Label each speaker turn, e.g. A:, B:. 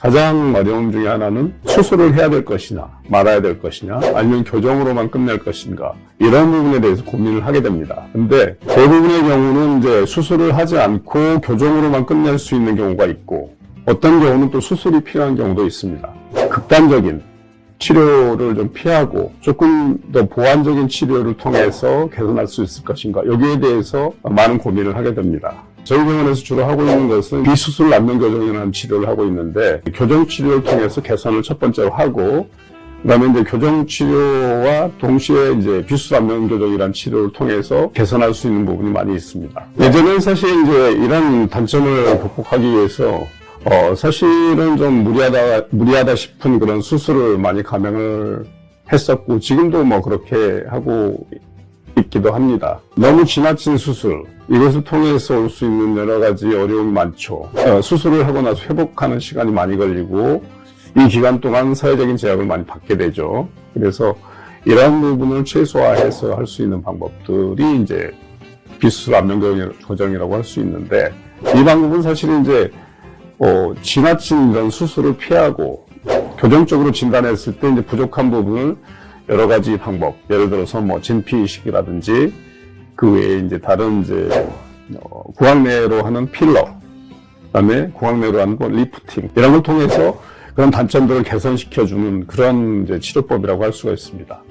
A: 가장 어려움 중에 하나는 수술을 해야 될 것이냐, 말아야 될 것이냐, 아니면 교정으로만 끝낼 것인가, 이런 부분에 대해서 고민을 하게 됩니다. 근데 대부분의 경우는 이제 수술을 하지 않고 교정으로만 끝낼 수 있는 경우가 있고, 어떤 경우는 또 수술이 필요한 경우도 있습니다. 극단적인 치료를 좀 피하고 조금 더 보완적인 치료를 통해서 개선할 수 있을 것인가 여기에 대해서 많은 고민을 하게 됩니다. 저희 병원에서 주로 하고 있는 것은 비수술 남는 교정이라는 치료를 하고 있는데 교정 치료를 통해서 개선을 첫 번째로 하고 그다음에 이제 교정 치료와 동시에 이제 비수술 남는 교정이라는 치료를 통해서 개선할 수 있는 부분이 많이 있습니다. 예전엔 사실 이제 이런 단점을 극복하기 위해서 어, 사실은 좀 무리하다, 무리하다 싶은 그런 수술을 많이 감행을 했었고, 지금도 뭐 그렇게 하고 있기도 합니다. 너무 지나친 수술, 이것을 통해서 올 수 있는 여러 가지 어려움이 많죠. 어, 수술을 하고 나서 회복하는 시간이 많이 걸리고, 이 기간 동안 사회적인 제약을 많이 받게 되죠. 그래서 이러한 부분을 최소화해서 할 수 있는 방법들이 이제 비수술 안면 교정이라고 할 수 있는데, 이 방법은 사실 이제 어, 지나친 이런 수술을 피하고 교정적으로 진단했을 때 이제 부족한 부분을 여러 가지 방법, 예를 들어서 뭐 진피 이식이라든지 그 외에 이제 다른 이제 어, 구강내로 하는 필러, 그다음에 구강내로 하는 뭐 리프팅. 이런 걸 통해서 그런 단점들을 개선시켜주는 그런 이제 치료법이라고 할 수가 있습니다.